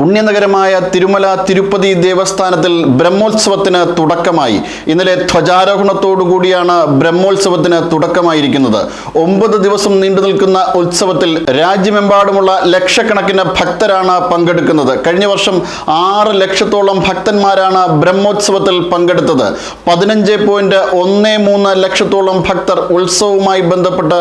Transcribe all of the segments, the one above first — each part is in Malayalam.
പുണ്യനഗരമായ തിരുമല തിരുപ്പതി ദേവസ്ഥാനത്തിൽ ബ്രഹ്മോത്സവത്തിന് തുടക്കമായി. ഇന്നലെ ധ്വജാരോഹണത്തോടുകൂടിയാണ് ബ്രഹ്മോത്സവത്തിന് തുടക്കമായിരിക്കുന്നത്. ഒമ്പത് ദിവസം നീണ്ടു നിൽക്കുന്ന ഉത്സവത്തിൽ രാജ്യമെമ്പാടുമുള്ള ലക്ഷക്കണക്കിന് ഭക്തരാണ് പങ്കെടുക്കുന്നത്. കഴിഞ്ഞ വർഷം ആറ് ലക്ഷത്തോളം ഭക്തന്മാരാണ് ബ്രഹ്മോത്സവത്തിൽ പങ്കെടുത്തത്. പതിനഞ്ച് പോയിന്റ് ഒന്ന് മൂന്ന് ലക്ഷത്തോളം ഭക്തർ ഉത്സവവുമായി ബന്ധപ്പെട്ട്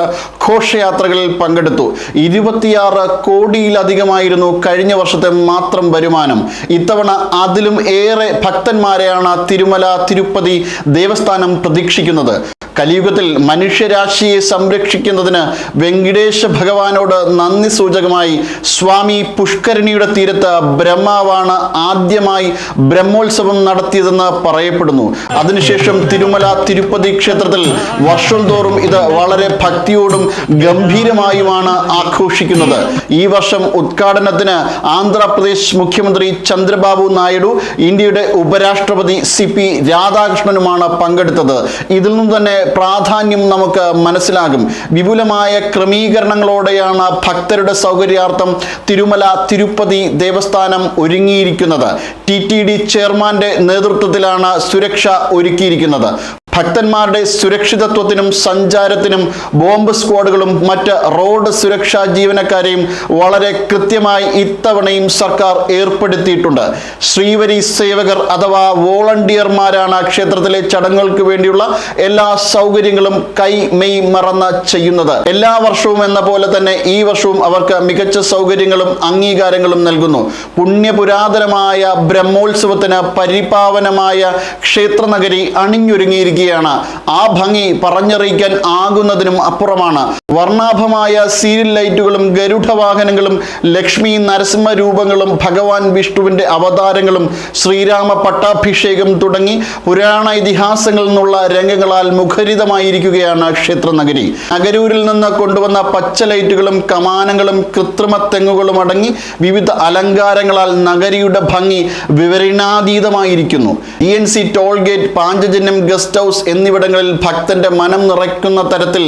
ഘോഷയാത്രകളിൽ പങ്കെടുത്തു. ഇരുപത്തിയാറ് കോടിയിലധികമായിരുന്നു കഴിഞ്ഞ വർഷത്തെ മാത്രം വരുമാനം. ഇത്തവണ അതിലും ഏറെ ഭക്തന്മാരെയാണ് തിരുമല തിരുപ്പതി ദേവസ്ഥാനം പ്രതീക്ഷിക്കുന്നത്. കലിയുഗത്തിൽ മനുഷ്യരാശിയെ സംരക്ഷിക്കുന്നതിന് വെങ്കിടേശ ഭഗവാനോട് നന്ദി സൂചകമായി സ്വാമി പുഷ്കരണിയുടെ തീരത്ത് ബ്രഹ്മാവാണ് ആദ്യമായി ബ്രഹ്മോത്സവം നടത്തിയതെന്ന് പറയപ്പെടുന്നു. അതിനുശേഷം തിരുമല തിരുപ്പതി ക്ഷേത്രത്തിൽ വർഷം തോറും ഇത് വളരെ ഭക്തിയോടും ഗംഭീരമായുമാണ് ആഘോഷിക്കുന്നത്. ഈ വർഷം ഉദ്ഘാടനത്തിന് ആന്ധ്രാപ്രദേശ് മുഖ്യമന്ത്രി ചന്ദ്രബാബു നായിഡു ഇന്ത്യയുടെ ഉപരാഷ്ട്രപതി സി പി രാധാകൃഷ്ണനുമാണ് പങ്കെടുത്തത്. ഇതിൽ നിന്നും തന്നെ പ്രാധാന്യം നമുക്ക് മനസ്സിലാകും. വിപുലമായ ക്രമീകരണങ്ങളോടെയാണ് ഭക്തരുടെ സൗകര്യാർത്ഥം തിരുമല തിരുപ്പതി ദേവസ്ഥാനം ഒരുങ്ങിയിരിക്കുന്നത്. ടി ടി ഡി ചെയർമാന്റെ നേതൃത്വത്തിലാണ് സുരക്ഷ ഒരുക്കിയിരിക്കുന്നത്. ഭക്തന്മാരുടെ സുരക്ഷിതത്വത്തിനും സഞ്ചാരത്തിനും ബോംബ് സ്ക്വാഡുകളും മറ്റ് റോഡ് സുരക്ഷാ ജീവനക്കാരെയും വളരെ കൃത്യമായി ഇത്തവണയും സർക്കാർ ഏർപ്പെടുത്തിയിട്ടുണ്ട്. ശ്രീവരി സേവകർ അഥവാ വോളണ്ടിയർമാരാണ് ക്ഷേത്രത്തിലെ ചടങ്ങുകൾക്ക് വേണ്ടിയുള്ള എല്ലാ സൗകര്യങ്ങളും കൈ മെയ് മറന്ന് ചെയ്യുന്നത്. എല്ലാ വർഷവും എന്ന പോലെ തന്നെ ഈ വർഷവും അവർക്ക് മികച്ച സൗകര്യങ്ങളും അംഗീകാരങ്ങളും നൽകുന്നു. പുണ്യപുരാതനമായ ബ്രഹ്മോത്സവത്തിന് പരിപാവനമായ ക്ഷേത്രനഗരി അണിഞ്ഞൊരുങ്ങിയിരിക്കുകയാണ് ആ ഭംഗി പറഞ്ഞറിയിക്കാൻ ആകുന്നതിനും അപ്പുറമാണ്. വർണാഭമായ സീരിയൽ ലൈറ്റുകളും ഗരുഡവാഹനങ്ങളും ലക്ഷ്മി നരസിംഹ രൂപങ്ങളും ഭഗവാൻ വിഷ്ണുവിന്റെ അവതാരങ്ങളും ശ്രീരാമ പട്ടാഭിഷേകം തുടങ്ങി പുരാണ ഇതിഹാസങ്ങളിൽ നിന്നുള്ള രംഗങ്ങളാൽ മുഖരിതമായിരിക്കുകയാണ് ക്ഷേത്രനഗരി. നഗരൂരിൽ നിന്ന് കൊണ്ടുവന്ന പച്ച ലൈറ്റുകളും കമാനങ്ങളും കൃത്രിമ തെങ്ങുകളും അടങ്ങി വിവിധ അലങ്കാരങ്ങളാൽ നഗരിയുടെ ഭംഗി വിവരണാതീതമായിരിക്കുന്നു. E N C toll gate Panchajanyam guest house എന്നിവിടങ്ങളിൽ ഭക്തന്റെ മനം നിറയ്ക്കുന്ന തരത്തിൽ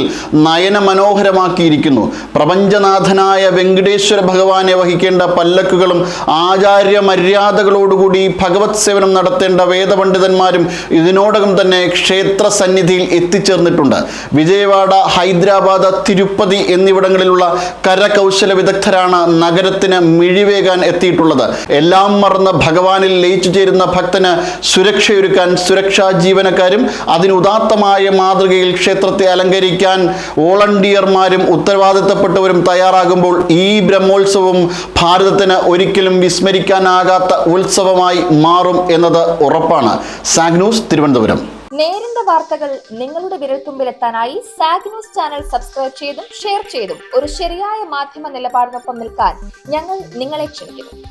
നയന മനോഹരമാക്കിയിരിക്കുന്നു പ്രപഞ്ചനാഥനായ വെങ്കടേശ്വര ഭഗവാനെ വഹിക്കേണ്ട പല്ലക്കുകളും ആചാര്യ മര്യാദകളോടുകൂടി ഭഗവത് സേവനം നടത്തേണ്ട വേദപണ്ഡിതന്മാരും ഇതിനോടകം തന്നെ ക്ഷേത്ര സന്നിധിയിൽ എത്തിച്ചേർന്നിട്ടുണ്ട്. വിജയവാഡ ഹൈദരാബാദ് തിരുപ്പതി എന്നിവിടങ്ങളിലുള്ള കരകൗശല വിദഗ്ധരാണ് നഗരത്തിന് മിഴിവേകാൻ എത്തിയിട്ടുള്ളത്. എല്ലാം മറന്ന് ഭഗവാനിൽ ലയിച്ചു ചേരുന്ന ഭക്തന് സുരക്ഷയൊരുക്കാൻ സുരക്ഷാ ജീവനക്കാരും അതിനുദാത്തമായ മാതൃകയിൽ ക്ഷേത്രത്തെ അലങ്കരിക്കാൻ വോളണ്ടിയർമാരും ഉത്തരവാദിത്തപ്പെട്ടവരും തയ്യാറാകുമ്പോൾ ഈ ബ്രഹ്മോത്സവം ഭാരതത്തിന് ഒരിക്കലും വിസ്മരിക്കാനാകാത്ത ഉത്സവമായി മാറും എന്നത് ഉറപ്പാണ്. Sag news Thiruvananthapuram. നേരിന്റെ വാർത്തകൾ നിങ്ങളുടെ വിരൽത്തുമ്പിലെത്താനായി സാഗ് ന്യൂസ് ചാനൽ സബ്സ്ക്രൈബ് ചെയ്തും ഷെയർ ചെയ്തും ഒരു ശരിയായ മാധ്യമ നിലപാടിനൊപ്പം നിൽക്കാൻ ഞങ്ങൾ നിങ്ങളെ ക്ഷണിക്കുന്നു.